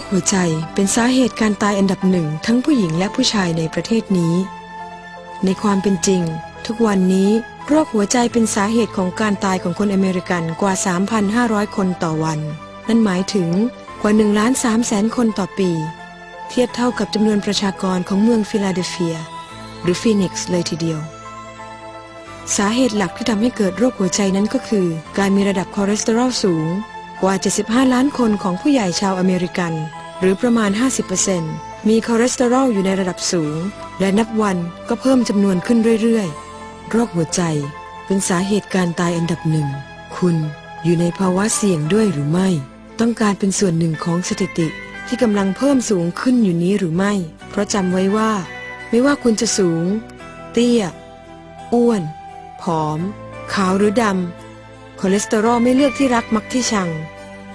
คหัวใจเป็นสาเหตุการตายอันดับหนึ่งทั้งผู้หญิงและผู้ชายในประเทศนี้ ในความเป็นจริง ทุกวันนี้โรคหัวใจเป็นสาเหตุของการตายของคนอเมริกันกว่า 3,500 คนต่อวัน นั่นหมายถึงกว่า1ล้าน3แสนคนต่อปี เทียบเท่ากับจำนวนประชากรของเมืองฟิลาเดลเฟีย หรือฟีนิกซ์เลยทีเดียว สาเหตุหลักที่ทำให้เกิดโรคหัวใจนั้นก็คือ การมีระดับคอเลสเตอรอลสูง กว่า 75 ล้านคนของผู้ใหญ่ชาวอเมริกัน หรือประมาณ 50%มีคอเลสเตอรอลอยู่ในระดับสูง และนับวันก็เพิ่มจำนวนขึ้นเรื่อยๆ โรคหัวใจเป็นสาเหตุการตายอันดับหนึ่ง คุณอยู่ในภาวะเสี่ยงด้วยหรือไม่ ต้องการเป็นส่วนหนึ่งของสถิติที่กำลังเพิ่มสูงขึ้นอยู่นี้หรือไม่ เพราะจำไว้ว่า ไม่ว่าคุณจะสูง เตี้ย อ้วน ผอม ขาวหรือดำ คอเลสเตอรอลไม่เลือกที่รักมักที่ชัง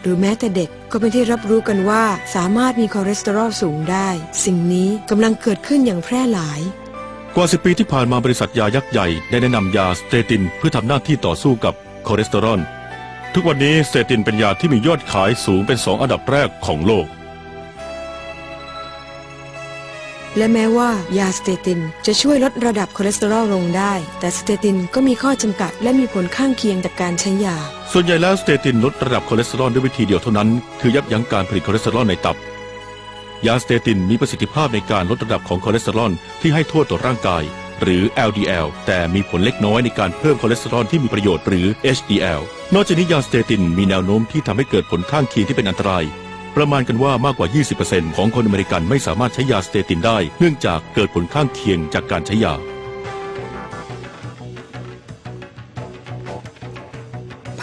หรือแม้แต่เด็กก็เป็นที่รับรู้กันว่าสามารถมีคอเลสเตอรอลสูงได้ สิ่งนี้กำลังเกิดขึ้นอย่างแพร่หลาย กว่า 10 ปีที่ผ่านมาบริษัทยายักษ์ใหญ่ได้แนะนำยาสเตตินเพื่อทำหน้าที่ต่อสู้กับคอเลสเตอรอลทุกวันนี้สเตตินเป็นยาที่มียอดขายสูงเป็นสองอันดับแรกของโลก และแม้ว่ายาสเตติน จะช่วยลดระดับคอเลสเตอรอลลงได้ แต่สเตตินก็มีข้อจำกัดและมีผลข้างเคียงจากการใช้ยา ส่วนใหญ่แล้วสเตตินลดระดับคอเลสเตอรอลด้วยวิธีเดียวเท่านั้น คือยับยั้งการผลิตคอเลสเตอรอลในตับ ยาสเตตินมีประสิทธิภาพในการลดระดับของคอเลสเตอรอลที่ให้โทษต่อร่างกาย หรือ LDL แต่มีผลเล็กน้อยในการเพิ่มคอเลสเตอรอลที่มีประโยชน์หรือ HDL นอกจากนี้ยาสเตตินมีแนวโน้มที่ทำให้เกิดผลข้างเคียงที่เป็นอันตราย ประมาณกันว่ามากกว่า 20%ของคนอเมริกันไม่สามารถใช้ยาสเตตินได้ เนื่องจากเกิดผลข้างเคียงจากการใช้ยา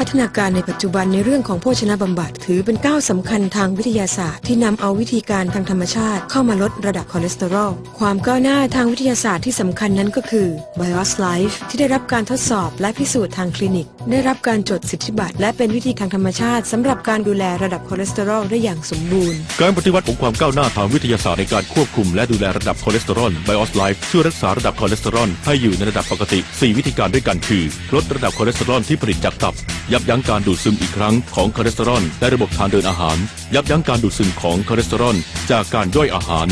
พัฒนาการในปัจจุบันในเรื่องของโภชนาบำบัด ถือเป็นก้าวสำคัญทางวิทยาศาสตร์ ที่นำเอาวิธีการทางธรรมชาติ เข้ามาลดระดับคอเลสเตอรอล ความก้าวหน้าทางวิทยาศาสตร์ที่สำคัญนั้นก็คือ BIOS Life ที่ได้รับการทดสอบและพิสูจน์ทางคลินิก ได้รับการจดสิทธิบัตรและเป็นวิธีทางธรรมชาติสำหรับการดูแลระดับคอเลสเตอรอลได้อย่างสมบูรณ์ การปฏิวัติของความก้าวหน้าทางวิทยาศาสตร์ในการควบคุมและดูแลระดับคอเลสเตอรอล BIOS Life ช่วยรักษาระดับคอเลสเตอรอลให้อยู่ในระดับปกติ 4 วิธีการด้วยกันคือ ลดระดับคอเลสเตอรอลที่ผลิตจากตับยับยั้งการดูดซึมอีกครั้งของคอเลสเตอรอลในระบบทางเดินอาหาร ยับยั้งการดูดซึมของคอเลสเตอรอลจากการย่อยอาหาร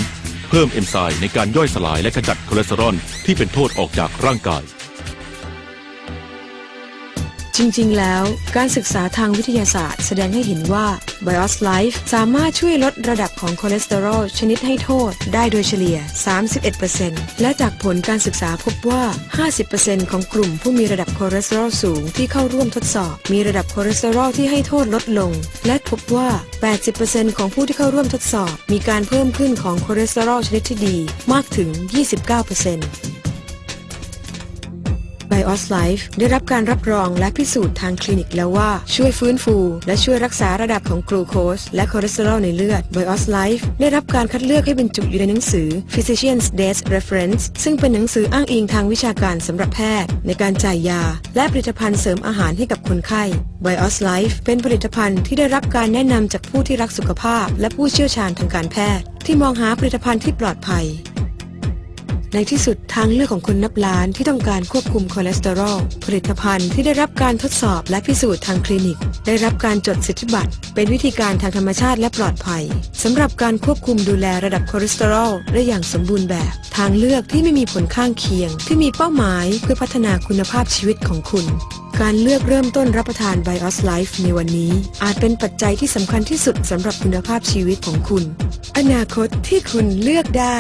เพิ่มเอนไซม์ในการย่อยสลายและขจัดคอเลสเตอรอลที่เป็นโทษออกจากร่างกาย จริงๆ แล้ว การศึกษาทางวิทยาศาสตร์ แสดงให้เห็นว่า BIOS Life สามารถช่วยลดระดับของคอเลสเตอรอลชนิดให้โทษได้โดยเฉลี่ย 31%และจากผลการศึกษาพบว่า 50%ของกลุ่มผู้มีระดับคอเลสเตอรอลสูงที่เข้าร่วมทดสอบ มีระดับคอเลสเตอรอลที่ให้โทษลดลง และพบว่า 80%ของผู้ที่เข้าร่วมทดสอบ มีการเพิ่มขึ้นของคอเลสเตอรอลชนิดที่ดีมากถึง 29% BIOS Life ได้รับการรับรองและพิสูจน์ทางคลินิกแล้วว่า ช่วยฟื้นฟู และช่วยรักษาระดับของกลูโคสและคอเลสเตอรอลในเลือด BIOS Life ได้รับการคัดเลือกให้บรรจุอยู่ในหนังสือ Physician's Desk Reference ซึ่งเป็นหนังสืออ้างอิงทางวิชาการสำหรับแพทย์ ในการจ่ายยา และผลิตภัณฑ์เสริมอาหารให้กับคนไข้ BIOS Life เป็นผลิตภัณฑ์ที่ได้รับการแนะนำจากผู้ที่รักสุขภาพ และผู้เชี่ยวชาญทางการแพทย์ ที่มองหาผลิตภัณฑ์ที่ปลอดภัย ในที่สุดทางเลือกของคนนับล้านที่ต้องการควบคุมคอเลสเตอรอล ผลิตภัณฑ์ที่ได้รับการทดสอบและพิสูจน์ทางคลินิก ได้รับการจดสิทธิบัตร เป็นวิธีการทางธรรมชาติและปลอดภัยสำหรับการควบคุมดูแลระดับคอเลสเตอรอลได้อย่างสมบูรณ์แบบ ทางเลือกที่ไม่มีผลข้างเคียง ที่มีเป้าหมายเพื่อพัฒนาคุณภาพชีวิตของคุณการเลือกเริ่มต้นรับประทาน BIOS Life ในวันนี้ อาจเป็นปัจจัยที่สำคัญที่สุดสำหรับคุณภาพชีวิตของคุณ อนาคตที่คุณเลือกได้